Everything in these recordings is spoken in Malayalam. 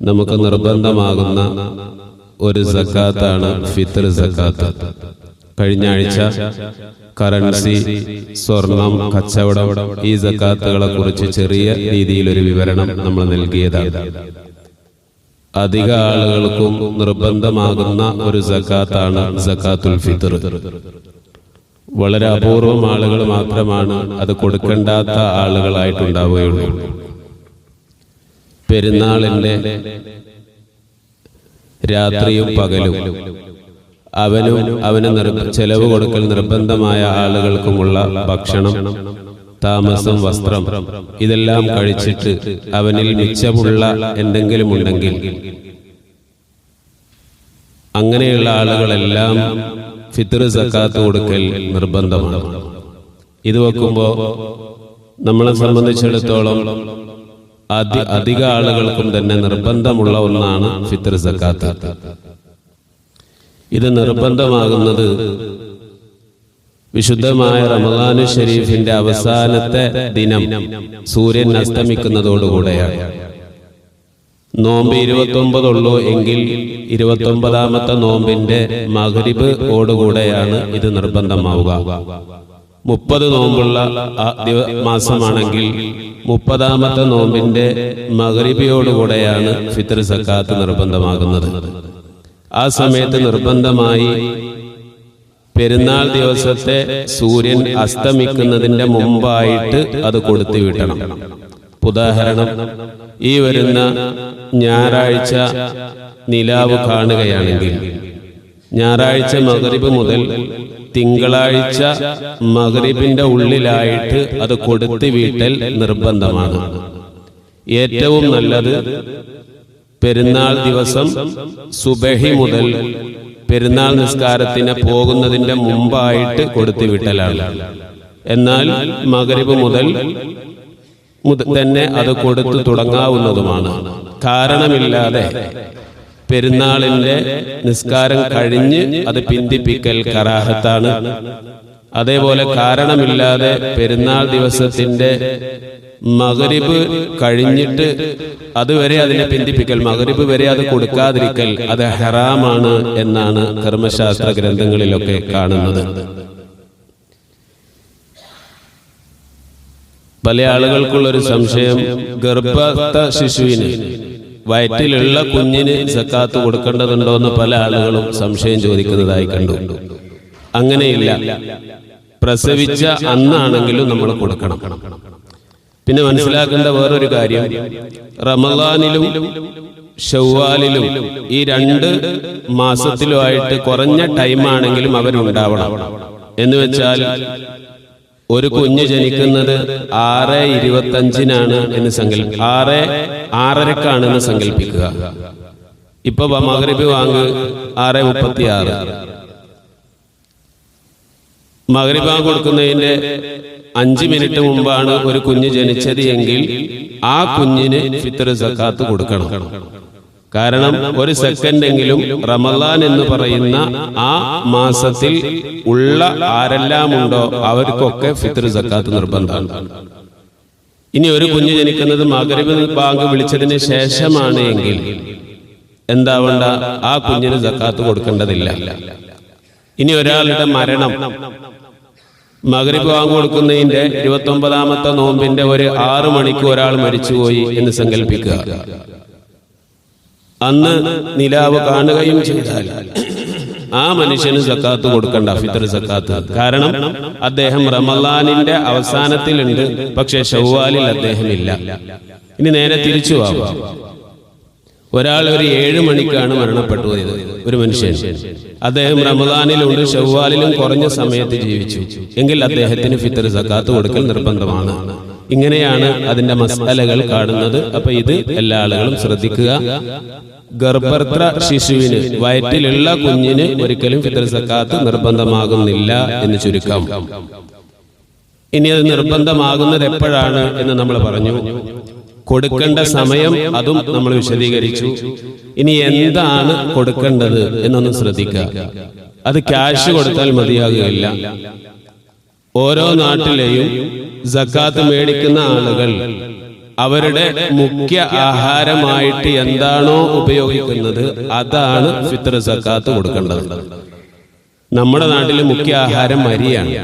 നമുക്ക് നിർബന്ധമാകുന്ന ഒരു സക്കാത്താണ് ഫിത്ർ സക്കാത്ത്. കഴിഞ്ഞ ആഴ്ച കറൻസി സ്വർണം കച്ചവടം ഈ സക്കാത്തുകളെ കുറിച്ച് ചെറിയ രീതിയിൽ ഒരു വിവരണം നമ്മൾ നൽകിയതാണ്. അധിക ആളുകൾക്കും നിർബന്ധമാകുന്ന ഒരു സക്കാത്താണ് സക്കാത്തുൽ ഫിത്ർ വളരെ അപൂർവം ആളുകൾ മാത്രമാണ് അത് കൊടുക്കേണ്ടാത്ത ആളുകളായിട്ടുണ്ടാവുകയുള്ളൂ. പെരുന്നാളിന്റെ രാത്രിയും പകലും. അവനും അവന് ചെലവ് കൊടുക്കൽ നിർബന്ധമായ ആളുകൾക്കുമുള്ള ഭക്ഷണം താമസം വസ്ത്രം ഇതെല്ലാം കഴിച്ചിട്ട് അവനിൽ മിച്ചമുള്ള എന്തെങ്കിലും ഉണ്ടെങ്കിൽ അങ്ങനെയുള്ള ആളുകളെല്ലാം ഫിത്തർ സക്കാത്ത് കൊടുക്കൽ നിർബന്ധമാണ്. ഇത് വെക്കുമ്പോൾ നമ്മളെ സംബന്ധിച്ചിടത്തോളം അധി അധിക ആളുകൾക്കും തന്നെ നിർബന്ധമുള്ള ഒന്നാണ് ഫിത്തർ സക്കാത്ത്. ഇത് നിർബന്ധമാകുന്നത് വിശുദ്ധമായ റമദാനു ഷരീഫിന്റെ അവസാനത്തെ ദിനം സൂര്യൻ അസ്തമിക്കുന്നതോടുകൂടെയാണ്. നോമ്പ് ഇരുപത്തൊമ്പതുള്ളൂ എങ്കിൽ ഇരുപത്തൊമ്പതാമത്തെ നോമ്പിന്റെ മകരിബ് ഓടുകൂടെയാണ് ഇത് നിർബന്ധമാവുക. മുപ്പത് നോമ്പുള്ള മാസമാണെങ്കിൽ മുപ്പതാമത്തെ നോമ്പിന്റെ മകരിബിയോടുകൂടെയാണ് ഫിത്തർ സക്കാത്ത് നിർബന്ധമാകുന്നത്. ആ സമയത്ത് നിർബന്ധമായി പെരുന്നാൾ ദിവസത്തെ സൂര്യൻ അസ്തമിക്കുന്നതിന്റെ മുമ്പായിട്ട് അത് കൊടുത്തു വിട്ടണം ഉദാഹരണം ഈ വരുന്ന ഞായറാഴ്ച നിലാവ് കാണുകയാണെങ്കിൽ ഞായറാഴ്ച മകരിബ് മുതൽ തിങ്കളാഴ്ച മകരീബിന്റെ ഉള്ളിലായിട്ട് അത് കൊടുത്തു വീട്ടൽ നിർബന്ധമാണ്. ഏറ്റവും നല്ലത് പെരുന്നാൾ ദിവസം സുബഹി മുതൽ പെരുന്നാൾ നിസ്കാരത്തിന് പോകുന്നതിന്റെ മുമ്പായിട്ട് കൊടുത്തു വിട്ടലാണ്. എന്നാൽ മകരീബ് മുതൽ തന്നെ അത് കൊടുത്തു തുടങ്ങാവുന്നതുമാണ്. കാരണമില്ലാതെ പെരുന്നാളിന്റെ നിസ്കാരം കഴിഞ്ഞ് അത് പിന്തിപ്പിക്കൽ കറാഹത്താണ്. അതേപോലെ കാരണമില്ലാതെ പെരുന്നാൾ ദിവസത്തിന്റെ മകരിബ് കഴിഞ്ഞിട്ട് അതുവരെ അതിനെ പിന്തിപ്പിക്കൽ മകരിബ് വരെ അത് കൊടുക്കാതിരിക്കൽ അത് ഹറാമാണ് എന്നാണ് കർമ്മശാസ്ത്ര ഗ്രന്ഥങ്ങളിലൊക്കെ കാണുന്നത്. പല ആളുകൾക്കുള്ള ഒരു സംശയം ഗർഭസ്ഥ ശിശുവിന് വയറ്റിലുള്ള കുഞ്ഞിന് സക്കാത്ത് കൊടുക്കേണ്ടതുണ്ടോ എന്ന് പല ആളുകളും സംശയം ചോദിക്കുന്നതായി കണ്ടു. അങ്ങനെയില്ല. പ്രസവിച്ച അന്നാണെങ്കിലും നമ്മൾ കൊടുക്കണം. പിന്നെ മനസ്സിലാക്കേണ്ട വേറൊരു കാര്യം. റമദാനിലും ഷവ്വാലിലും ഈ രണ്ട് മാസത്തിലുമായിട്ട് കുറഞ്ഞ ടൈമാണെങ്കിലും അവരുണ്ടാവണം. എന്ന് വെച്ചാൽ ഒരു കുഞ്ഞ് ജനിക്കുന്നത് ആറ് ഇരുപത്തഞ്ചിനാണ് എന്ന് സങ്കല്പ ആറ് ആറരക്കാണെന്ന് സങ്കല്പിക്കുക ഇപ്പൊ മകരബ് വാങ്ങ് ആറ് മുപ്പത്തി ആറ് മകരിബാൻ കൊടുക്കുന്നതിന്റെ അഞ്ച് മിനിറ്റ് മുമ്പാണ് ഒരു കുഞ്ഞ് ജനിച്ചത് എങ്കിൽ ആ കുഞ്ഞിന് ഫിത്തർ സക്കാത്ത് കൊടുക്കണം. കാരണം ഒരു സെക്കൻഡെങ്കിലും റമദാൻ എന്ന് പറയുന്ന ആ മാസത്തിൽ ഉള്ള ആരെല്ലാം ഉണ്ടോ അവർക്കൊക്കെ ഫിത്തർ സക്കാത്ത് നിർബന്ധമാണ്. ഇനി ഒരു കുഞ്ഞ് ജനിക്കുന്നത് മകരവ് ബാങ്ക് വിളിച്ചതിന് ശേഷമാണ് എങ്കിൽ എന്താവണ്ട? ആ കുഞ്ഞിന് സക്കാത്ത് കൊടുക്കേണ്ടതില്ല. ഇനി ഒരാളുടെ മരണം. മകരവ് ബാങ്ക് കൊടുക്കുന്നതിന്റെ ഇരുപത്തി ഒമ്പതാമത്തെ നോമ്പിന്റെ ഒരു ആറു മണിക്ക് ഒരാൾ മരിച്ചുപോയി എന്ന് സങ്കല്പിക്കുക. അന്ന് നിലാവ് കാണുകയും ചെയ്താൽ ആ മനുഷ്യന് സക്കാത്ത് കൊടുക്കണ്ട ഫിത്തർ സക്കാത്ത്. കാരണം അദ്ദേഹം റമലാനിന്റെ അവസാനത്തിലുണ്ട് പക്ഷെ ഷവ്വാലിൽ അദ്ദേഹം ഇല്ല. ഇനി നേരെ തിരിച്ചു ആവാം ഒരാൾ ഒരു ഏഴ് മണിക്കാണ് മരണപ്പെട്ടു പോയത് ഒരു മനുഷ്യൻ. അദ്ദേഹം റമദാനിലുണ്ട് ഷവ്വാലിലും കുറഞ്ഞ സമയത്ത് ജീവിച്ചു. എങ്കിൽ അദ്ദേഹത്തിന് ഫിത്തർ സക്കാത്ത് കൊടുക്കൽ നിർബന്ധമാണ്. ഇങ്ങനെയാണ് അതിന്റെ മസാലകൾ കാണുന്നത്. അപ്പൊ ഇത് എല്ലാ ആളുകളും ശ്രദ്ധിക്കുക. ഗർഭത്ര ശിശുവിന് വയറ്റിലുള്ള കുഞ്ഞിന് ഒരിക്കലും ഫിത്തർ സക്കാത്ത് നിർബന്ധമാകുന്നില്ല എന്ന് ചുരുക്കം. ഇനി അത് നിർബന്ധമാകുന്നത് എപ്പോഴാണ് എന്ന് നമ്മൾ പറഞ്ഞു. കൊടുക്കേണ്ട സമയം അതും നമ്മൾ വിശദീകരിച്ചു. ഇനി എന്താണ് കൊടുക്കേണ്ടത് എന്നൊന്ന് ശ്രദ്ധിക്കുക. അത് ക്യാഷ് കൊടുത്താൽ മതിയാകുകയില്ല. ഓരോ നാട്ടിലെയും സക്കാത്ത് മേടിക്കുന്ന ആളുകൾ അവരുടെ മുഖ്യ ആഹാരമായിട്ട് എന്താണോ ഉപയോഗിക്കുന്നത് അതാണ് ഫിത്ർ സക്കാത്ത് കൊടുക്കേണ്ടത്. നമ്മുടെ നാട്ടിൽ മുഖ്യ ആഹാരം അരിയാണ്.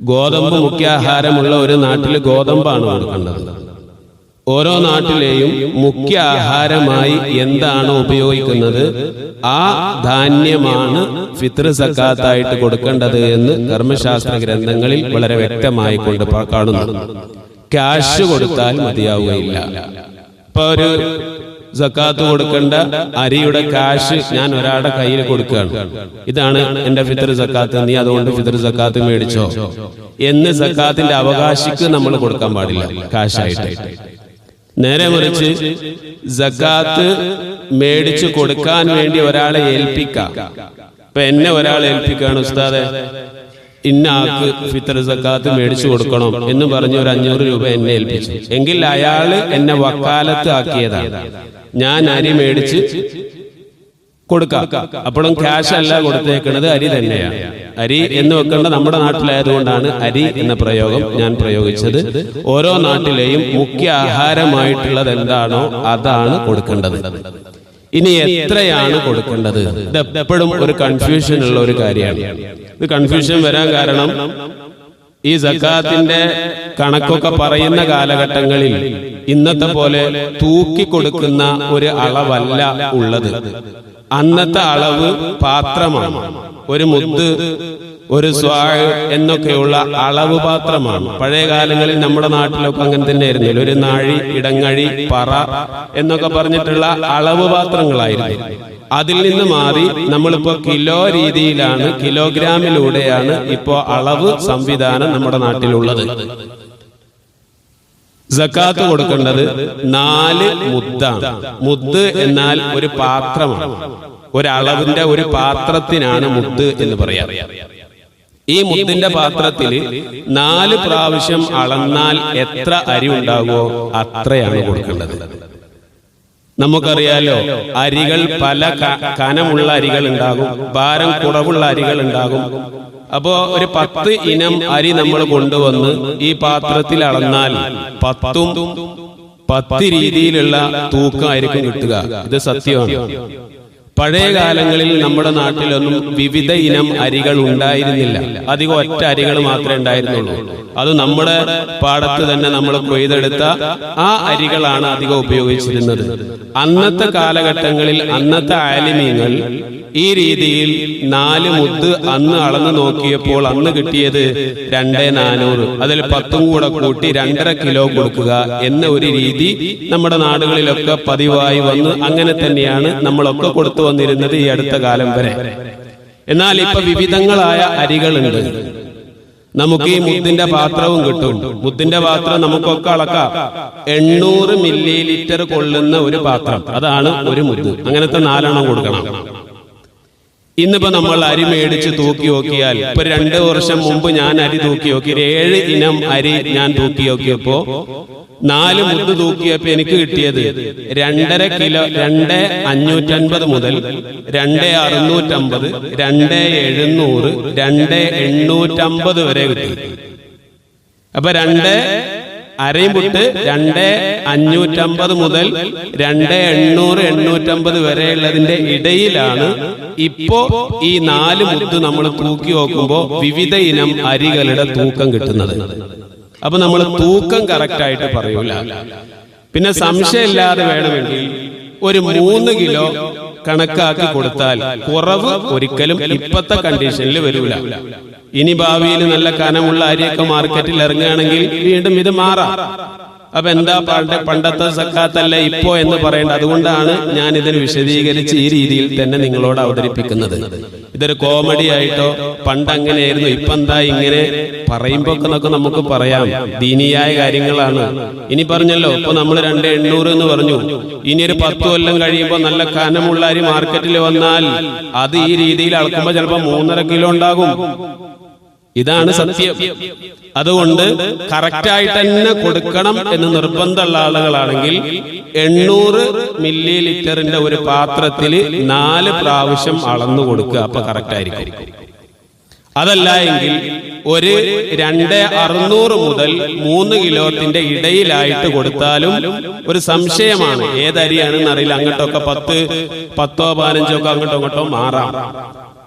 ഗോതമ്പ് മുഖ്യ ആഹാരമുള്ള ഒരു നാട്ടിൽ ഗോതമ്പാണ് കൊടുക്കേണ്ടത്. ഓരോ നാട്ടിലെയും മുഖ്യ ആഹാരമായി എന്താണ് ഉപയോഗിക്കുന്നത് ആ ധാന്യമാണ് ഫിത്ർ സക്കാത്തായിട്ട് കൊടുക്കേണ്ടത് എന്ന് കർമ്മശാസ്ത്ര ഗ്രന്ഥങ്ങളിൽ വളരെ വ്യക്തമായി കൊണ്ട് കാണുന്നു ക്യാഷ് കൊടുത്താൽ മതിയാവുകയില്ല. ഇപ്പൊ ഒരു സക്കാത്ത് കൊടുക്കേണ്ട അരിയുടെ കാശ് ഞാൻ ഒരാളുടെ കയ്യിൽ കൊടുക്കുകയാണ്. ഇതാണ് എന്റെ ഫിത്തർ സക്കാത്ത്. നീ അതുകൊണ്ട് ഫിത്തർ സക്കാത്ത് മേടിച്ചോ? എന്ന് സക്കാത്തിന്റെ അവകാശിക്ക് നമ്മൾ കൊടുക്കാൻ പാടില്ല. കാശായിട്ട്. നേരെ മറിച്ച് സക്കാത്ത് മേടിച്ചു കൊടുക്കാൻ വേണ്ടി ഒരാളെ ഏൽപ്പിക്കാം. ഇപ്പൊ എന്നെ ഒരാളെ ഏൽപ്പിക്കുകയാണ് ഉസ്താദെ. ഇന്ന ആൾക്ക് ഫിത്തർ സക്കാത്ത് മേടിച്ചു കൊടുക്കണം എന്ന് പറഞ്ഞ് ഒരു അഞ്ഞൂറ് രൂപ എന്നെ ഏൽപ്പിച്ചു. എങ്കിൽ അയാൾ എന്നെ വക്കാലത്ത് ആക്കിയതാണ്. ഞാൻ അരി മേടിച്ച് കൊടുക്കാം. അപ്പോഴും ക്യാഷ് അല്ല കൊടുത്തേക്കുന്നത് അരി തന്നെയാണ്. അരി എന്ന് വെക്കേണ്ട നമ്മുടെ നാട്ടിലായതുകൊണ്ടാണ് അരി എന്ന പ്രയോഗം ഞാൻ പ്രയോഗിച്ചത്. ഓരോ നാട്ടിലെയും മുഖ്യ ആഹാരമായിട്ടുള്ളത് എന്താണോ അതാണ് കൊടുക്കേണ്ടത്. ഇനി എത്രയാണ് കൊടുക്കേണ്ടത്? ഇത് എപ്പോഴും ഒരു കൺഫ്യൂഷൻ ഉള്ള ഒരു കാര്യമാണ്. ഇത് കൺഫ്യൂഷൻ വരാൻ കാരണം ഈ സക്കാത്തിന്റെ കണക്കൊക്കെ പറയുന്ന കാലഘട്ടങ്ങളിൽ ഇന്നത്തെ പോലെ തൂക്കി കൊടുക്കുന്ന ഒരു അളവല്ല ഉള്ളത്. അന്നത്തെ അളവ് പാത്രമാണ്. ഒരു മുത്ത് ഒരു സ്വാഴ് എന്നൊക്കെയുള്ള അളവ് പാത്രമാണ്. പഴയ കാലങ്ങളിൽ നമ്മുടെ നാട്ടിലൊക്കെ അങ്ങനെ തന്നെ ആയിരുന്നില്ല. ഒരു നാഴി ഇടങ്ങഴി പറ എന്നൊക്കെ പറഞ്ഞിട്ടുള്ള അളവ് പാത്രങ്ങളായിരുന്നു. അതിൽ നിന്ന് മാറി നമ്മളിപ്പോ കിലോ രീതിയിലാണ് കിലോഗ്രാമിലൂടെയാണ് ഇപ്പോ അളവ് സംവിധാനം നമ്മുടെ നാട്ടിലുള്ളത്. സക്കാത്ത് കൊടുക്കേണ്ടത് നാല് മുദ്ദാണ്. മുദ്ദ് എന്നാൽ ഒരു പാത്രമാണ്. ഒരളവിന്റെ ഒരു പാത്രത്തിനാണ് മുത്ത് എന്ന് പറയാം. ഈ മുത്തിന്റെ പാത്രത്തിൽ നാല് പ്രാവശ്യം അളന്നാൽ എത്ര അരി ഉണ്ടാകുമോ അത്രയാണ് കൊടുക്കേണ്ടത്. നമുക്കറിയാലോ അരികൾ പല കനമുള്ള അരികൾ ഉണ്ടാകും ഭാരം കുറവുള്ള അരികൾ ഉണ്ടാകും. അപ്പോ ഒരു പത്ത് ഇനം അരി നമ്മൾ കൊണ്ടുവന്ന് ഈ പാത്രത്തിൽ അളന്നാൽ പത്തും പത്ത് രീതിയിലുള്ള തൂക്കമായിരിക്കും കിട്ടുക. ഇത് സത്യമാണ്. പഴയ കാലങ്ങളിൽ നമ്മുടെ നാട്ടിലൊന്നും വിവിധ ഇനം അരികൾ ഉണ്ടായിരുന്നില്ല. അധികം ഒറ്റ അരികൾ മാത്രമേ ഉണ്ടായിരുന്നുള്ളൂ. അത് നമ്മുടെ പാടത്ത് തന്നെ നമ്മൾ കൊയ്തെടുത്ത ആ അരികളാണ് അധികം ഉപയോഗിച്ചിരുന്നത്. അന്നത്തെ കാലഘട്ടങ്ങളിൽ അന്നത്തെ ആലിമീങ്ങൾ ഈ രീതിയിൽ നാല് മുത്ത് അന്ന് അളന്നു നോക്കിയപ്പോൾ അന്ന് കിട്ടിയത് രണ്ടേ നാനൂറ്. അതിൽ പത്തും കൂടെ കൂട്ടി രണ്ടര കിലോ കൊടുക്കുക എന്ന ഒരു രീതി നമ്മുടെ നാടുകളിലൊക്കെ പതിവായി വന്ന് അങ്ങനെ തന്നെയാണ് നമ്മളൊക്കെ കൊടുത്തു വന്നിരുന്നത് ഈ അടുത്ത കാലം വരെ. എന്നാൽ ഇപ്പൊ വിവിധങ്ങളായ അരികളുണ്ട്. നമുക്ക് ഈ മുത്തിന്റെ പാത്രവും കിട്ടും. മുത്തിന്റെ പാത്രം നമുക്കൊക്കെ അളക്കാം. എണ്ണൂറ് മില്ലി ലിറ്റർ കൊള്ളുന്ന ഒരു പാത്രം. അതാണ് ഒരു മുത്ത്. അങ്ങനത്തെ നാലെണ്ണം കൊടുക്കണം. ഇന്നിപ്പോ നമ്മൾ അരി മേടിച്ച് തൂക്കി നോക്കിയാൽ ഇപ്പൊ രണ്ട് വർഷം മുമ്പ് ഞാൻ അരി തൂക്കി നോക്കി. ഏഴ് ഇനം അരി ഞാൻ തൂക്കി നോക്കിയപ്പോ നാല് മുത്ത് തൂക്കിയപ്പോ എനിക്ക് കിട്ടിയത് രണ്ടര കിലോ രണ്ട് അഞ്ഞൂറ്റൻപത് മുതൽ രണ്ട് അറുന്നൂറ്റമ്പത് രണ്ട് എഴുന്നൂറ് രണ്ട് എണ്ണൂറ്റമ്പത് വരെ കിട്ടി. അപ്പൊ രണ്ട് അരയും രണ്ട് അഞ്ഞൂറ്റമ്പത് മുതൽ രണ്ട് എണ്ണൂറ് എണ്ണൂറ്റമ്പത് വരെയുള്ളതിന്റെ ഇടയിലാണ്. ഇപ്പോ ഈ നാല് മുട്ട് നമ്മൾ തൂക്കി നോക്കുമ്പോ വിവിധ ഇനം അരികളുടെ തൂക്കം കിട്ടുന്നത്. അപ്പൊ നമ്മൾ തൂക്കം കറക്റ്റ് ആയിട്ട് പറയൂല. പിന്നെ സംശയമില്ലാതെ വേണമെങ്കിൽ ഒരു മൂന്ന് കിലോ കണക്കാക്കി കൊടുത്താൽ കുറവ് ഒരിക്കലും ഇപ്പത്തെ കണ്ടീഷനിൽ വരൂല. ഇനി ഭാവിയിൽ നല്ല കനമുള്ള അരിയൊക്കെ മാർക്കറ്റിൽ ഇറങ്ങുകയാണെങ്കിൽ വീണ്ടും ഇത് മാറാം. അപ്പൊ എന്താ പണ്ട് പണ്ടത്തെ സക്കാത്തല്ല ഇപ്പോ എന്ന് പറയേണ്ട അതുകൊണ്ടാണ് ഞാൻ ഇതിന് വിശദീകരിച്ച് ഈ രീതിയിൽ തന്നെ നിങ്ങളോട് അവതരിപ്പിക്കുന്നത്. ഇതൊരു കോമഡി ആയിട്ടോ പണ്ട് അങ്ങനെയായിരുന്നു ഇപ്പൊ എന്താ ഇങ്ങനെ പറയുമ്പോ ഒക്കെ നമുക്ക് പറയാം. ദീനിയായ കാര്യങ്ങളാണ്. ഇനി പറഞ്ഞല്ലോ ഇപ്പൊ നമ്മൾ രണ്ട് എണ്ണൂറ് എന്ന് പറഞ്ഞു. ഇനി ഒരു പത്ത് കൊല്ലം കഴിയുമ്പോൾ നല്ല കനമുള്ള അരി മാർക്കറ്റിൽ വന്നാൽ അത് ഈ രീതിയിൽ അളക്കുമ്പോൾ ചിലപ്പോ മൂന്നര കിലോ ഉണ്ടാകും. ഇതാണ് സത്യം. അതുകൊണ്ട് കറക്റ്റായിട്ട് തന്നെ കൊടുക്കണം എന്ന് നിർബന്ധമുള്ള ആളുകളാണെങ്കിൽ എണ്ണൂറ് മില്ലി ലിറ്ററിന്റെ ഒരു പാത്രത്തിൽ നാല് പ്രാവശ്യം അളന്നു കൊടുക്കുക. അപ്പൊ കറക്റ്റ് ആയിരിക്കും. അതല്ല എങ്കിൽ ഒരു രണ്ട് അറുന്നൂറ് മുതൽ മൂന്ന് കിലോത്തിന്റെ ഇടയിലായിട്ട് കൊടുത്താലും ഒരു സംശയമാണ്. ഏതരിയാണെന്ന് അറിയില്ല അങ്ങോട്ടൊക്കെ പത്ത് പത്തോ പതിനഞ്ചോ ഒക്കെ അങ്ങോട്ടോ അങ്ങോട്ടോ മാറാം.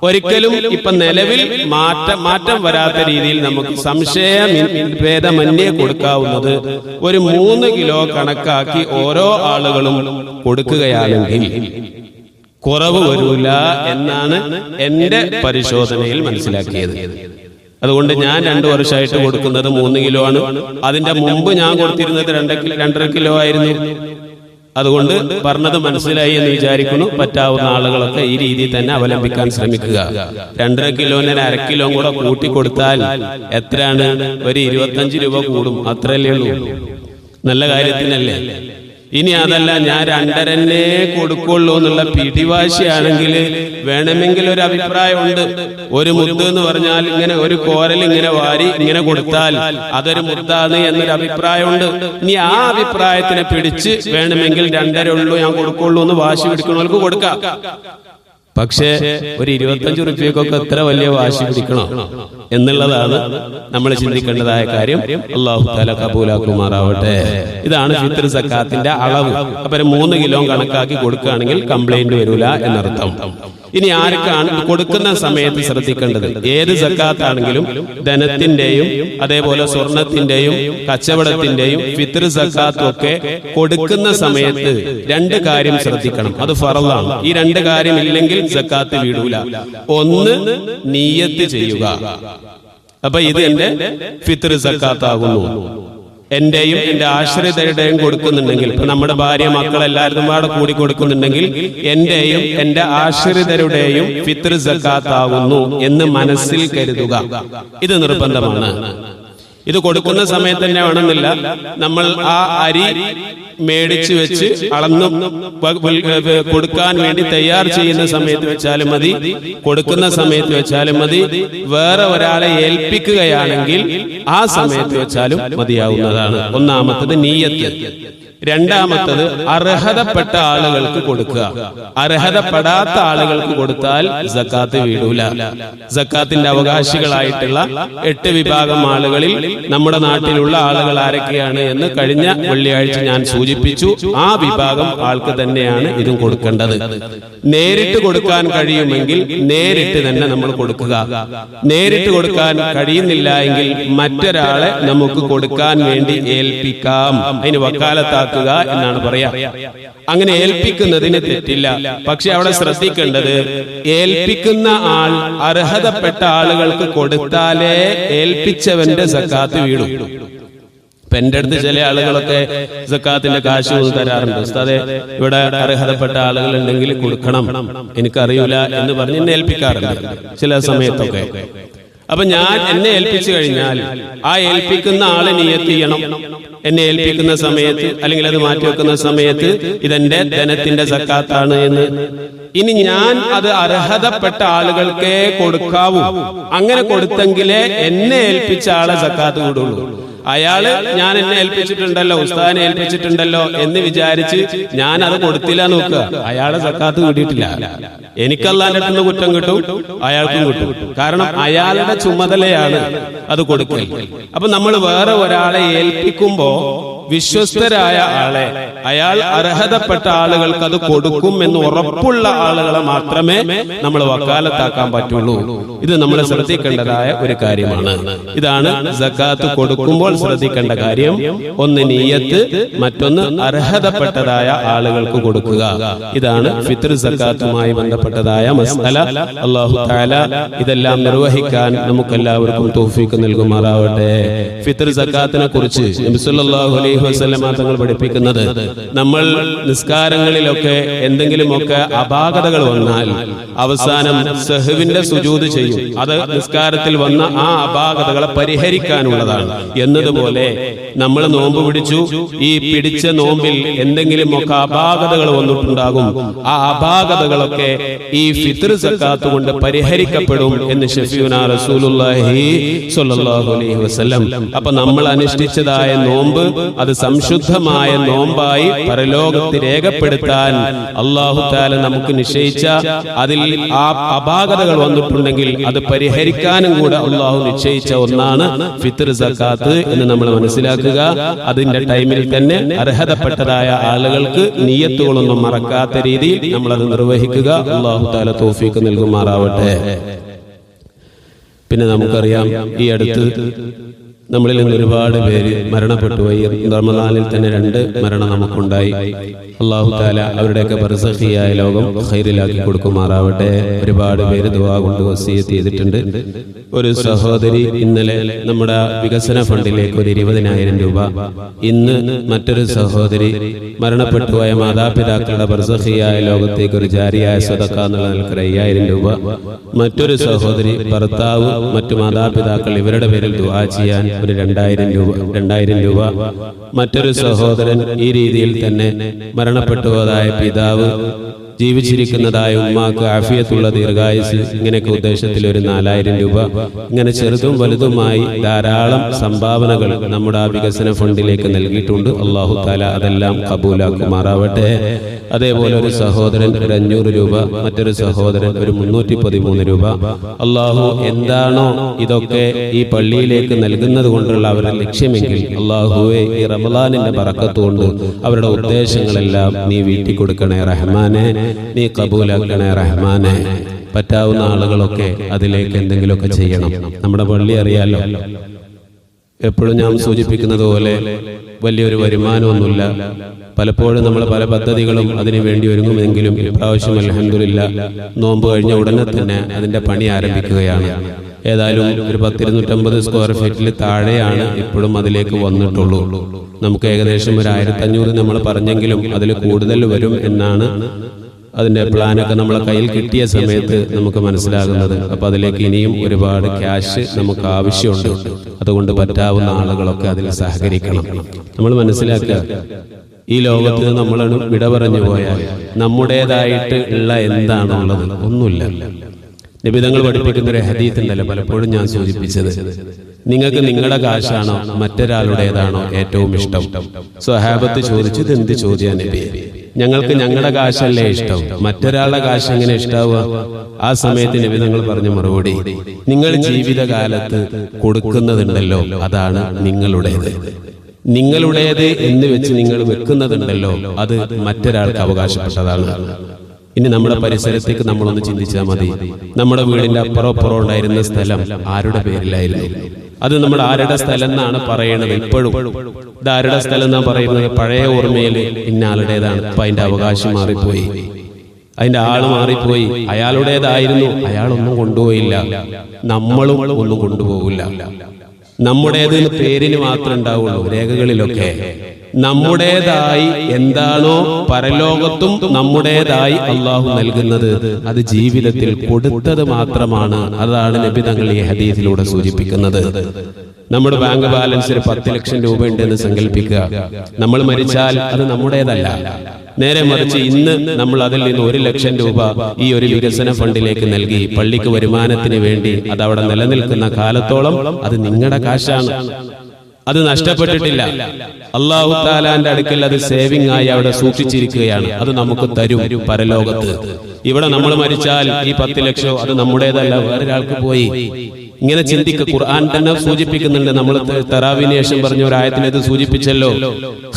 ഒരിക്കലും ഇപ്പൊ നിലവിൽ മാറ്റം മാറ്റം വരാത്ത രീതിയിൽ നമുക്ക് സംശയം ഭേദമന്യേ കൊടുക്കാവുന്നത് ഒരു മൂന്ന് കിലോ കണക്കാക്കി ഓരോ ആളുകളും കൊടുക്കുകയാണെങ്കിൽ കുറവ് വരൂല എന്നാണ് എന്റെ പരിശോധനയിൽ മനസ്സിലാക്കിയത്. അതുകൊണ്ട് ഞാൻ രണ്ടു വർഷമായിട്ട് കൊടുക്കുന്നത് മൂന്ന് കിലോ ആണ്. അതിന്റെ മുമ്പ് ഞാൻ കൊടുത്തിരുന്നത് രണ്ട് രണ്ടര കിലോ ആയിരുന്നു. അതുകൊണ്ട് പറഞ്ഞത് മനസ്സിലായി എന്ന് വിചാരിക്കുന്നു. പറ്റാവുന്ന ആളുകളൊക്കെ ഈ രീതിയിൽ തന്നെ അവലംബിക്കാൻ ശ്രമിക്കുക. രണ്ടര കിലോന് അര കിലോ കൂടെ കൂട്ടി കൊടുത്താൽ എത്രയാണ്? ഒരു ഇരുപത്തഞ്ച് രൂപ കൂടും. അത്രയല്ലേ ഉള്ളൂ. നല്ല കാര്യത്തിനല്ലേ? ഇനി അതല്ല ഞാൻ രണ്ടരന്നെ കൊടുക്കുള്ളൂ എന്നുള്ള പിടിവാശിയാണെങ്കിൽ വേണമെങ്കിൽ ഒരു അഭിപ്രായമുണ്ട് ഒരു മുത്ത് എന്ന് പറഞ്ഞാൽ ഇങ്ങനെ ഒരു കോരൽ ഇങ്ങനെ വാരി ഇങ്ങനെ കൊടുത്താൽ അതൊരു മുത്താണ് എന്നൊരു അഭിപ്രായമുണ്ട് ഇനി ആ അഭിപ്രായത്തിനെ പിടിച്ച് വേണമെങ്കിൽ രണ്ടര ഉള്ളൂ ഞാൻ കൊടുക്കുള്ളൂ എന്ന് വാശി പിടിക്കുന്നവർക്ക് കൊടുക്കാം. പക്ഷേ ഒരു ഇരുപത്തഞ്ച് റുപ്യക്കൊക്കെ എത്ര വലിയ വാശി പിടിക്കണോ? എന്നുള്ളതാണ് നമ്മൾ ചിന്തിക്കേണ്ടതായ കാര്യം. അള്ളാഹു താല കബൂലാക്കുമാറാവട്ടെ. ഇതാണ് ഫിത്തർ സക്കാത്തിന്റെ അളവ്. അപ്പൊ മൂന്ന് കിലോ കണക്കാക്കി കൊടുക്കുകയാണെങ്കിൽ കംപ്ലൈന്റ് വരൂല എന്നർത്ഥം. ഇനി ആർക്കാണ് കൊടുക്കുന്ന സമയത്ത് ശ്രദ്ധിക്കേണ്ടത്? ഏത് സക്കാത്താണെങ്കിലും ധനത്തിന്റെയും അതേപോലെ സ്വർണത്തിന്റെയും കച്ചവടത്തിന്റെയും ഫിത്തർ സക്കാത്തും ഒക്കെ കൊടുക്കുന്ന സമയത്ത് രണ്ട് കാര്യം ശ്രദ്ധിക്കണം. അത് ഫറലാണ് ഈ രണ്ട് കാര്യം ഇല്ലെങ്കിൽ സക്കാത്ത് വീടൂല. ഒന്ന് നീയത്ത് ചെയ്യുക. അപ്പൊ ഇത് എന്റെ ഫിത്ർ സക്കാത്താകുന്നു. എന്റെയും എന്റെ ആശ്രിതരുടെയും കൊടുക്കുന്നുണ്ടെങ്കിൽ ഇപ്പൊ നമ്മുടെ ഭാര്യ മക്കൾ എല്ലാവരും പാടെ കൂടി കൊടുക്കുന്നുണ്ടെങ്കിൽ എന്റെയും എന്റെ ആശ്രിതരുടെയും ഫിത്ർ സക്കാത്താകുന്നു എന്ന് മനസ്സിൽ കരുതുക. ഇത് നിർബന്ധമാണ്. ഇത് കൊടുക്കുന്ന സമയത്ത് തന്നെ വേണമെന്നില്ല. നമ്മൾ ആ അരി മേടിച്ചു വെച്ച് അളന്ന് കൊടുക്കാൻ വേണ്ടി തയ്യാർ ചെയ്യുന്ന സമയത്ത് വെച്ചാലും മതി. കൊടുക്കുന്ന സമയത്ത് വെച്ചാലും മതി. വേറെ ഒരാളെ ഏൽപ്പിക്കുകയാണെങ്കിൽ ആ സമയത്ത് വെച്ചാലും മതിയാവുന്നതാണ്. ഒന്നാമത്തത് നീയത്ത്. രണ്ടാമത്തത് അർഹതപ്പെട്ട ആളുകൾക്ക് കൊടുക്കുക. അർഹതപ്പെടാത്ത ആളുകൾക്ക് കൊടുത്താൽ സക്കാത്ത് വീടൂല. സക്കാത്തിന്റെ അവകാശികളായിട്ടുള്ള എട്ട് വിഭാഗം ആളുകളിൽ നമ്മുടെ നാട്ടിലുള്ള ആളുകൾ ആരൊക്കെയാണ് എന്ന് കഴിഞ്ഞ വെള്ളിയാഴ്ച ഞാൻ സൂചിപ്പിച്ചു. ആ വിഭാഗം ആൾക്ക് തന്നെയാണ് ഇതും കൊടുക്കേണ്ടത്. നേരിട്ട് കൊടുക്കാൻ കഴിയുമെങ്കിൽ നേരിട്ട് തന്നെ നമ്മൾ കൊടുക്കുക. നേരിട്ട് കൊടുക്കാൻ കഴിയുന്നില്ല എങ്കിൽ മറ്റൊരാളെ നമുക്ക് കൊടുക്കാൻ വേണ്ടി ഏൽപ്പിക്കാം. അതിന് വക്കാലത്താക്കുക എന്നാണ് പറയാ. അങ്ങനെ ഏൽപ്പിക്കുന്നതിന് തെറ്റില്ല. പക്ഷെ അവിടെ ശ്രദ്ധിക്കേണ്ടത് ഏൽപ്പിക്കുന്ന ആൾ അർഹതപ്പെട്ട ആളുകൾക്ക് കൊടുത്താലേ ഏൽപ്പിച്ചവന്റെ സക്കാത്ത് വീടും. ഇപ്പൊ എന്റെ അടുത്ത് ചില ആളുകളൊക്കെ സക്കാത്തിന്റെ കാശ് തരാറുണ്ട്. ഉസ്താദെ ഇവിടെ അർഹതപ്പെട്ട ആളുകൾ ഉണ്ടെങ്കിൽ കൊടുക്കണം. എനിക്കറിയൂല എന്ന് പറഞ്ഞ് എന്നെ ഏൽപ്പിക്കാറുണ്ട് ചില സമയത്തൊക്കെ. അപ്പൊ ഞാൻ എന്നെ ഏൽപ്പിച്ചു കഴിഞ്ഞാൽ ആ ഏൽപ്പിക്കുന്ന ആളെ നിയത്ത് ചെയ്യണം. എന്നെ ഏൽപ്പിക്കുന്ന സമയത്ത് അല്ലെങ്കിൽ അത് മാറ്റി വെക്കുന്ന സമയത്ത് ഇതെന്റെ ധനത്തിന്റെ സക്കാത്താണ് എന്ന് ഇനി ഞാൻ അത് അർഹതപ്പെട്ട ആളുകൾക്കേ കൊടുക്കാവൂ. അങ്ങനെ കൊടുത്തെങ്കിലേ എന്നെ ഏൽപ്പിച്ച ആളെ സക്കാത്ത് കൂടുള്ളൂ. അയാൾ ഞാൻ എന്നെ ഏൽപ്പിച്ചിട്ടുണ്ടല്ലോ ഉസ്താദിനെ ഏൽപ്പിച്ചിട്ടുണ്ടല്ലോ എന്ന് വിചാരിച്ച് ഞാൻ അത് കൊടുത്തില്ല നോക്കുക. അയാളെ സക്കാത്ത് എനിക്കല്ലാന്റെ അടുത്ത് കുറ്റം കിട്ടും അയാൾക്കും കിട്ടും. കാരണം അയാളുടെ ചുമതലയാണ് അത് കൊടുക്കൽ. അപ്പൊ നമ്മൾ വേറെ ഒരാളെ ഏൽപ്പിക്കുമ്പോ വിശ്വസ്തരായ ആളെ അയാൾ അർഹതപ്പെട്ട ആളുകൾക്ക് അത് കൊടുക്കും എന്ന് ഉറപ്പുള്ള ആളുകളെ മാത്രമേ നമ്മൾ വക്കാലത്താക്കാൻ പറ്റുള്ളൂ. ഇത് നമ്മൾ ശ്രദ്ധിക്കേണ്ടതായ ഒരു കാര്യമാണ്. ഇതാണ് സക്കാത്ത് കൊടുക്കുമ്പോൾ ശ്രദ്ധിക്കേണ്ട കാര്യം. ഒന്ന് നീയത്ത് മറ്റൊന്ന് അർഹതപ്പെട്ടതായ ആളുകൾക്ക് കൊടുക്കുക. ഇതാണ് ഫിത്ർ സക്കാത്തുമായി ബന്ധപ്പെട്ടതായ മസ്അല അള്ളാഹു താല ഇതെല്ലാം നിർവഹിക്കാൻ നമുക്കെല്ലാവർക്കും തോഫീക്ക് നൽകുമാറാവട്ടെ. ഫിത്തർ സക്കാത്തിനെ കുറിച്ച് നബി സല്ലല്ലാഹു അലൈഹി തങ്ങൾ പഠിപ്പിക്കുന്നത് നമ്മൾ നിസ്കാരങ്ങളിലൊക്കെ എന്തെങ്കിലുമൊക്കെ അപാകതകൾ വന്നാൽ അവസാനം സഹുവിന്റെ സുജൂത് ചെയ്യും. അത് നിസ്കാരത്തിൽ വന്ന ആ അപാകതകളെ പരിഹരിക്കാനുള്ളതാണ്. എന്നതുപോലെ നമ്മൾ നോമ്പ് പിടിച്ചു. ഈ പിടിച്ച നോമ്പിൽ എന്തെങ്കിലുമൊക്കെ അപാകതകൾ വന്നിട്ടുണ്ടാകും. ആ അപാകതകളൊക്കെ ഈ ഫിത്ർ സക്കാത്ത് കൊണ്ട് പരിഹരിക്കപ്പെടും എന്ന് റസൂലുള്ളാഹി സ്വല്ലല്ലാഹു അലൈഹി വസല്ലം. അപ്പൊ നമ്മൾ അനുഷ്ഠിച്ചതായ നോമ്പ് അത് സംശുദ്ധമായ നോമ്പായി പരലോകത്ത് രേഖപ്പെടുത്താൻ അള്ളാഹു താല നമുക്ക് നിശ്ചയിച്ച അതിൽ ആ അപാകതകൾ വന്നിട്ടുണ്ടെങ്കിൽ അത് പരിഹരിക്കാനും കൂടെ അള്ളാഹു നിശ്ചയിച്ച ഒന്നാണ് ഫിത്ർ സക്കാത്ത് എന്ന് നമ്മൾ മനസ്സിലാക്കുക. അതിന്റെ ടൈമിൽ തന്നെ അർഹതപ്പെട്ടതായ ആളുകൾക്ക് നീയത്തുകളൊന്നും മറക്കാത്ത രീതിയിൽ നമ്മൾ അത് നിർവഹിക്കുക. അള്ളാഹു താല തോഫീക്ക് നൽകുമാറാവട്ടെ. പിന്നെ നമുക്കറിയാം ഈ അടുത്ത് നമ്മളിൽ നിന്ന് ഒരുപാട് പേര് മരണപ്പെട്ടു. പോയി റമദാനിൽ തന്നെ രണ്ട് മരണം നമുക്കുണ്ടായി. അള്ളാഹു താല അവരുടെയൊക്കെ ബർസഖിയായ ലോകം ഹൈറിലാക്കി കൊടുക്കുമാറാവട്ടെ. ഒരുപാട് പേര് ദുവാ കൊണ്ട് വസീയത്ത് ചെയ്തിട്ടുണ്ട്. ഒരു സഹോദരി ഇന്നലെ നമ്മുടെ വികസന ഫണ്ടിലേക്ക് ഒരു ഇരുപതിനായിരം രൂപ. ഇന്ന് മറ്റൊരു സഹോദരി മരണപ്പെട്ടുപോയ മാതാപിതാക്കളുടെ ബർസഖിയായ ലോകത്തേക്ക് ഒരു ജാരിയായ സ്വതക്ക എന്നുള്ള നിലയ്ക്ക് അയ്യായിരം രൂപ. മറ്റൊരു സഹോദരി ഭർത്താവ് മറ്റു മാതാപിതാക്കൾ ഇവരുടെ പേരിൽ ദുവാ ചെയ്യാൻ ഒരു രണ്ടായിരം രൂപ രണ്ടായിരം രൂപ. മറ്റൊരു സഹോദരൻ ഈ രീതിയിൽ തന്നെ മരണപ്പെട്ടു പോയതായ പിതാവ് ജീവിച്ചിരിക്കുന്നതായ ഉമ്മാക്ക് ആഫിയത്തുള്ള ദീർഘായുസ് ഇങ്ങനെയൊക്കെ ഉദ്ദേശത്തിൽ ഒരു നാലായിരം രൂപ. ഇങ്ങനെ ചെറുതും വലുതുമായി ധാരാളം സംഭാവനകൾ നമ്മുടെ ആ വികസന ഫണ്ടിലേക്ക് നൽകിയിട്ടുണ്ട്. അള്ളാഹു താല അതെല്ലാം കബൂലാക്കുമാറാവട്ടെ. അതേപോലെ ഒരു സഹോദരൻ ഒരു അഞ്ഞൂറ് രൂപ മറ്റൊരു സഹോദരൻ ഒരു മുന്നൂറ്റി പതിമൂന്ന് രൂപ. അള്ളാഹു എന്താണോ ഇതൊക്കെ ഈ പള്ളിയിലേക്ക് നൽകുന്നത് കൊണ്ടുള്ള അവരുടെ ലക്ഷ്യമെങ്കിൽ അള്ളാഹുവെ ഈ റമലാനിന്റെ പറക്കത്തുകൊണ്ട് അവരുടെ ഉദ്ദേശങ്ങളെല്ലാം നീ വീട്ടിൽ കൊടുക്കണേ റഹ്മാനെ. നീ കബൂലാക്കണേ റഹ്മാനെ. പറ്റാവുന്ന ആളുകളൊക്കെ അതിലേക്ക് എന്തെങ്കിലുമൊക്കെ ചെയ്യണം. നമ്മുടെ പള്ളി അറിയാലോ. എപ്പോഴും ഞാൻ സൂചിപ്പിക്കുന്നത് പോലെ വലിയൊരു വരുമാനമൊന്നുമില്ല. പലപ്പോഴും നമ്മൾ പല പദ്ധതികളും അതിനു വേണ്ടി ഒരുങ്ങുമെങ്കിലും ഇപ്രാവശ്യം അലഹമില്ല നോമ്പ് കഴിഞ്ഞ ഉടനെ തന്നെ അതിന്റെ പണി ആരംഭിക്കുകയാണ്. ഏതായാലും ഒരു പത്തിരുന്നൂറ്റമ്പത് സ്ക്വയർ ഫീറ്റിൽ താഴെയാണ് ഇപ്പോഴും അതിലേക്ക് വന്നിട്ടുള്ളൂ. നമുക്ക് ഏകദേശം ഒരു ആയിരത്തഞ്ഞൂറ് നമ്മൾ പറഞ്ഞെങ്കിലും അതിൽ കൂടുതൽ വരും എന്നാണ് അതിന്റെ പ്ലാനൊക്കെ നമ്മളെ കയ്യിൽ കിട്ടിയ സമയത്ത് നമുക്ക് മനസ്സിലാകുന്നത്. അപ്പോൾ അതിലേക്ക് ഇനിയും ഒരുപാട് ക്യാഷ് നമുക്ക് ആവശ്യമുണ്ട്. അതുകൊണ്ട് പറ്റാവുന്ന ആളുകളൊക്കെ അതിൽ സഹകരിക്കണം. നമ്മൾ മനസ്സിലാക്കുക ഈ ലോകത്ത് നമ്മൾ വിട പറഞ്ഞു പോയാൽ നമ്മുടേതായിട്ട് ഉള്ള എന്താണുള്ളത് ഒന്നുമില്ല. നിബിധങ്ങൾ പഠിപ്പിക്കുന്ന ഒരു ഹദീത്ത് ഉണ്ടല്ലോ പലപ്പോഴും ഞാൻ സൂചിപ്പിച്ചത് നിങ്ങൾക്ക് നിങ്ങളുടെ കാശാണോ മറ്റൊരാളുടേതാണോ ഏറ്റവും ഇഷ്ടം? സ്വഹാബത്ത് ചോദിച്ചു ഇത് എന്ത് ചോദ്യം നബി? ഞങ്ങൾക്ക് ഞങ്ങളുടെ കാശല്ലേ ഇഷ്ടം. മറ്റൊരാളുടെ കാശ് എങ്ങനെ ഇഷ്ടാവുക? ആ സമയത്ത് നിബിധങ്ങൾ പറഞ്ഞ മറുപടി നിങ്ങൾ ജീവിതകാലത്ത് കൊടുക്കുന്നതുണ്ടല്ലോ അതാണ് നിങ്ങളുടേത്. നിങ്ങളുടേത് എന്ന് വെച്ച് നിങ്ങൾ വെക്കുന്നതുണ്ടല്ലോ അത് മറ്റൊരാൾക്ക് അവകാശപ്പെട്ടതാണ്. ഇനി നമ്മുടെ പരിസരത്തേക്ക് നമ്മളൊന്ന് ചിന്തിച്ചാൽ മതി. നമ്മുടെ വീടിന്റെ അപ്പുറം അപ്പുറം ഉണ്ടായിരുന്ന സ്ഥലം ആരുടെ പേരിലായിരുന്നു? അത് നമ്മുടെ ആരുടെ സ്ഥലം എന്നാണ് പറയുന്നത് ഇപ്പോഴും ഇത് ആരുടെ സ്ഥലം എന്നാ പറയുന്നത്? പഴയ ഓർമ്മയിൽ ഇന്നാളുടേതാണ് അപ്പൊ അതിന്റെ അവകാശം മാറിപ്പോയി. അതിന്റെ ആൾ മാറിപ്പോയി. അയാളുടേതായിരുന്നു. അയാളൊന്നും കൊണ്ടുപോയില്ല. നമ്മളും ഒന്നും കൊണ്ടുപോകില്ല. നമ്മുടേത് പേരിന് മാത്രമേ ഉണ്ടാവുള്ളൂ. രേഖകളിലൊക്കെ. നമ്മുടേതായി എന്താണോ പരലോകത്തും നമ്മുടേതായി അള്ളാഹു നൽകുന്നത്. അത് ജീവിതത്തിൽ കൊടുത്തത് മാത്രമാണ്. അതാണ് നബി തങ്ങൾ ഈ ഹദീസിലൂടെ സൂചിപ്പിക്കുന്നത്. നമ്മുടെ ബാങ്ക് ബാലൻസിൽ പത്ത് ലക്ഷം രൂപ ഉണ്ടെന്ന് സങ്കല്പിക്കുക. നമ്മൾ മരിച്ചാൽ അത് നമ്മുടേതല്ല. നേരെ മറിച്ച് ഇന്ന് നമ്മൾ അതിൽ നിന്ന് ഒരു ലക്ഷം രൂപ ഈ ഒരു വികസന ഫണ്ടിലേക്ക് നൽകി പള്ളിക്ക് വരുമാനത്തിന് വേണ്ടി അത് അവിടെ നിലനിൽക്കുന്ന കാലത്തോളം അത് നിങ്ങളുടെ കാശാണ്. അത് നഷ്ടപ്പെട്ടിട്ടില്ല. അള്ളാഹു താലാന്റെ അടുക്കൽ അത് സേവിങ് ആയി അവിടെ സൂക്ഷിച്ചിരിക്കുകയാണ്. അത് നമുക്ക് തരും പരലോകത്ത്. ഇവിടെ നമ്മൾ മരിച്ചാൽ ഈ പത്ത് ലക്ഷം അത് നമ്മുടേതല്ല വേറൊരാൾക്ക് പോയി. ഇങ്ങനെ ചിന്തിക്കുക ഖുർആൻ തന്നെ സൂചിപ്പിക്കുന്നുണ്ട്. നമ്മൾ തറാവിന് ശേഷം പറഞ്ഞ ഒരു ആയത്തിനത് സൂചിപ്പിച്ചല്ലോ.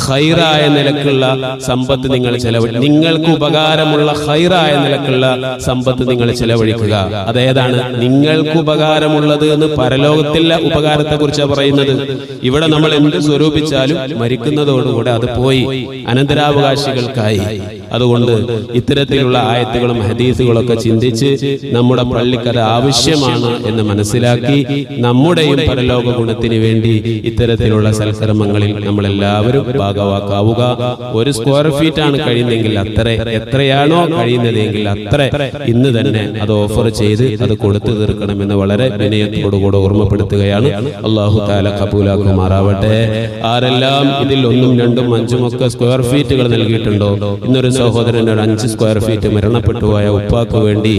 ഹൈറായ നിലക്കുള്ള സമ്പത്ത് നിങ്ങൾ ചെലവഴി നിങ്ങൾക്ക് ഉപകാരമുള്ള ഹൈറായ നിലക്കുള്ള സമ്പത്ത് നിങ്ങൾ ചെലവഴിക്കുക. അതേതാണ്? നിങ്ങൾക്ക് ഉപകാരമുള്ളത് എന്ന് പരലോകത്തിലെ ഉപകാരത്തെ കുറിച്ചാണ് പറയുന്നത്. ഇവിടെ നമ്മൾ എന്ത് സ്വരൂപിച്ചാലും മരിക്കുന്നതോടുകൂടെ അത് പോയി. അനന്തരാവകാശികൾക്കായി. അതുകൊണ്ട് ഇത്തരത്തിലുള്ള ആയത്തുകളും ഹദീസുകളൊക്കെ ചിന്തിച്ച് നമ്മുടെ പള്ളിക്കത് ആവശ്യമാണ് എന്ന് മനസ്സിലാക്കി നമ്മുടെയും പരലോക ഗുണത്തിന് വേണ്ടി ഇത്തരത്തിലുള്ള സൽക്കർമ്മങ്ങളിൽ നമ്മളെല്ലാവരും ഭാഗവാക്കാവുക. ഒരു സ്ക്വയർ ഫീറ്റ് ആണ് കഴിയുന്നെങ്കിൽ അത്ര എത്രയാണോ കഴിയുന്നതെങ്കിൽ അത്ര. ഇന്ന് തന്നെ അത് ഓഫർ ചെയ്ത് അത് കൊടുത്തു തീർക്കണമെന്ന് വളരെ വിനയത്തോടുകൂടെ ഓർമ്മപ്പെടുത്തുകയാണ്. അള്ളാഹു താല കപൂലാക്കുമാറാവട്ടെ ആരെല്ലാം ഇതിൽ ഒന്നും രണ്ടും അഞ്ചും ഒക്കെ സ്ക്വയർ ഫീറ്റുകൾ നൽകിയിട്ടുണ്ടോ? ഇന്നൊരു സഹോദരൻ ഒരു അഞ്ച് സ്ക്വയർ ഫീറ്റ് മരണപ്പെട്ടു പോയ ഉപ്പാക്ക് വേണ്ടി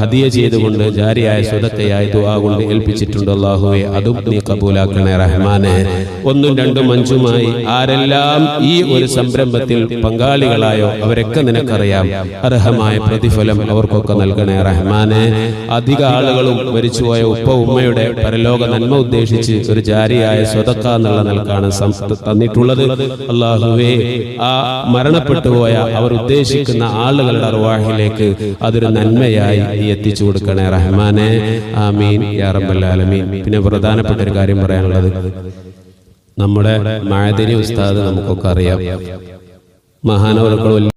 ഹതിയ ചെയ്തുകൊണ്ട് ജാരിയായ സ്വതക്കയായി ദുആ കൊണ്ട് ഏൽപ്പിച്ചിട്ടുണ്ട് അള്ളാഹുവെ അതും നീ കബൂലാക്കണേ റഹ്മാനെ. ഒന്നും രണ്ടും അഞ്ചുമായി ആരെല്ലാം ഈ ഒരു സംരംഭത്തിൽ പങ്കാളികളായോ അവരൊക്കെ നിനക്കറിയാം. അർഹമായ പ്രതിഫലം അവർക്കൊക്കെ നൽകണേ റഹ്മാനെ. അധിക ആളുകളും മരിച്ചുപോയ ഉപ്പ ഉമ്മയുടെ പരലോക നന്മ ഉദ്ദേശിച്ച് ഒരു ജാരിയായ സ്വതക്ക എന്നുള്ള നിലക്കാണ് തന്നിട്ടുള്ളത്. അള്ളാഹുവേ ആ മരണപ്പെട്ടു അവർ ഉദ്ദേശിക്കുന്ന ആളുകളുടെ അറുവാഹിലേക്ക് അതൊരു നന്മയായി നീ എത്തിച്ചു കൊടുക്കണേ. റഹ്മാനെ ആമീൻ യാ റബ്ബൽ ആലമീൻ. പിന്നെ പ്രധാനപ്പെട്ട ഒരു കാര്യം പറയാനുള്ളത്. നമ്മുടെ മാതിരി ഉസ്താദ് നമുക്കൊക്കെ അറിയാം. മഹാനവർകൾ